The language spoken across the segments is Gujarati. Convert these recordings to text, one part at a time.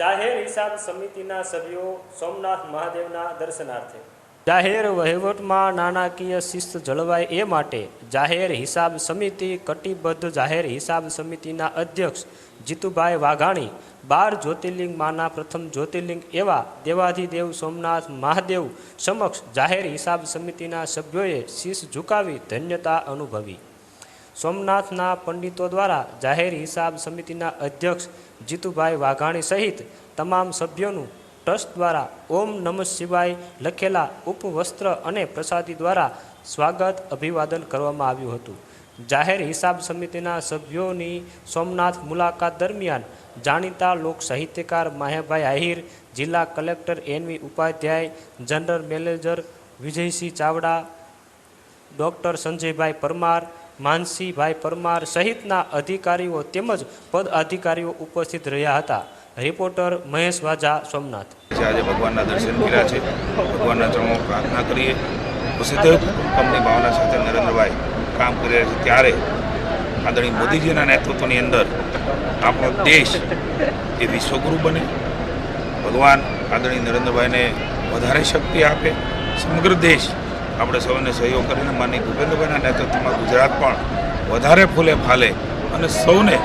જાહેર હિસાબ સમિતિના સભ્યો સોમનાથ મહાદેવના દર્શનાર્થે. જાહેર વહીવટમાં નાણાકીય શિસ્ત જળવાય એ માટે જાહેર હિસાબ સમિતિ, કટિબદ્ધ જાહેર હિસાબ સમિતિના અધ્યક્ષ જીતુભાઈ વાઘાણી, બાર જ્યોતિર્લિંગમાંના પ્રથમ જ્યોતિર્લિંગ એવા દેવાધિદેવ સોમનાથ મહાદેવ સમક્ષ જાહેર હિસાબ સમિતિના સભ્યોએ શીશ ઝુકાવી ધન્યતા અનુભવી. સોમનાથના પંડિતો દ્વારા જાહેર હિસાબ સમિતિના અધ્યક્ષ જીતુભાઈ વાઘાણી સહિત તમામ સભ્યોનું ટ્રસ્ટ દ્વારા ઓમ નમઃ શિવાય લખેલા ઉપવસ્ત્ર અને પ્રસાદી દ્વારા સ્વાગત અભિવાદન કરવામાં આવ્યું હતું. જાહેર હિસાબ સમિતિના સભ્યોની સોમનાથ મુલાકાત દરમિયાન જાણીતા લોક સાહિત્યકાર માહેભાઈ આહિર, જિલ્લા collector NV Upadhyay, general manager Vijaysinh Chavda, doctor Sanjaybhai Parmar Mansibhai Parmar સહિતના અધિકારીઓ તેમજ પદ અધિકારીઓ ઉપસ્થિત રહ્યા હતા. રિપોર્ટર મહેશ વાજા, સોમનાથ. આજે ભગવાનના દર્શન કર્યા છે, ભગવાનના ચરણો પ્રાર્થના કરીએ. વસુદેવ કુટુંબની ભાવના સાથે નરેન્દ્રભાઈ કામ કરી રહ્યા છે. ત્યારે આદરણીય મોદીજીના નેતૃત્વની અંદર આપણો દેશ એ વિશ્વગુરુ બને. ભગવાન આદરણીય નરેન્દ્રભાઈને વધારે શક્તિ આપે. સમગ્ર દેશ આપણે સૌને સહયોગ કરીને માનની ભૂપેન્દ્રભાઈના નેતૃત્વમાં ગુજરાત પણ વધારે ફૂલે ફાલે અને સૌને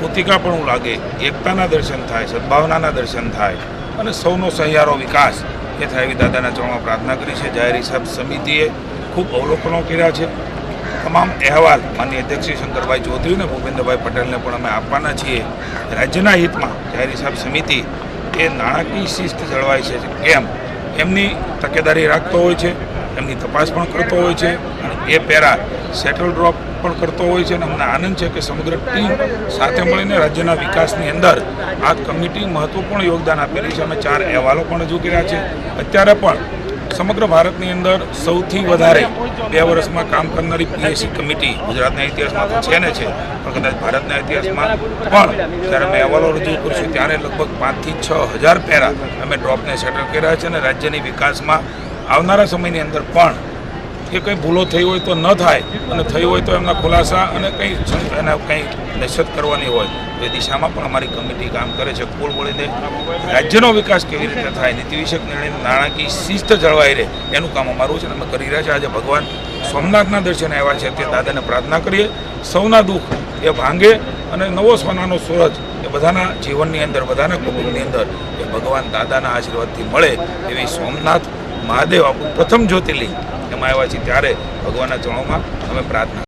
પોતિકાપણું લાગે, એકતાના દર્શન થાય, સદભાવનાના દર્શન થાય અને સૌનો સહિયારો વિકાસ એ થાય એવી દાદાના ચરણમાં પ્રાર્થના કરી છે. જાહેર હિસાબ સમિતિએ ખૂબ અવલોકનો કર્યા છે. તમામ અહેવાલ માનનીય અધ્યક્ષ શંકરભાઈ ચૌધરી અને ભૂપેન્દ્રભાઈ પટેલને પણ અમે આપવાના છીએ. રાજ્યના હિતમાં જાહેર હિસાબ સમિતિ એ નાણાકીય શિસ્ત જળવાય છે. કેમ? એમની તકેદારી રાખતો હોય છે. એમની તપાસ પણ કરતો હોય છે અને એ પેરા સેટલ ડ્રોપ પણ કરતો હોય છે અને અમને આનંદ છે કે સમગ્ર ટીમ સાથે મળીને રાજ્યના વિકાસની અંદર આ કમિટી મહત્વપૂર્ણ યોગદાન આપેલી છે. અમે ચાર અહેવાલો પણ રજૂ કર્યા છે. અત્યારે પણ સમગ્ર ભારતની અંદર સૌથી વધારે બે વર્ષમાં કામ કરનારી પીએસસી કમિટી ગુજરાતના ઇતિહાસમાં તો છે ને છે, પણ કદાચ ભારતના ઇતિહાસમાં પણ જ્યારે અમે અહેવાલો રજૂ કરીશું ત્યારે લગભગ પાંચથી છ હજાર પેરા અમે ડ્રોપને સેટલ કર્યા છે અને રાજ્યની વિકાસમાં આવનારા સમયની અંદર પણ એ કંઈ ભૂલો થઈ હોય તો ન થાય અને થઈ હોય તો એમના ખુલાસા અને કંઈ એને કંઈ નિશ્ચિત કરવાની હોય તો એ દિશામાં પણ અમારી કમિટી કામ કરે છે. કુલ મળીને રાજ્યનો વિકાસ કેવી રીતે થાય, નીતિ વિષયક નિર્ણય નાણાકીય શિસ્ત જળવાઈ રહે, એનું કામ અમારું છે અને અમે કરી રહ્યા છીએ. આજે ભગવાન સોમનાથના દર્શને આવ્યા છે. તે દાદાને પ્રાર્થના કરીએ. સૌના દુઃખ એ ભાંગે અને નવો સોનાનો સૂરજ એ બધાના જીવનની અંદર, બધાના કુટુંબની અંદર એ ભગવાન દાદાના આશીર્વાદથી મળે એવી સોમનાથ મહાદેવ આપણું પ્રથમ જ્યોતિર્લિંગ એમાં આવ્યા છીએ ત્યારે ભગવાનના ચરણોમાં અમે પ્રાર્થના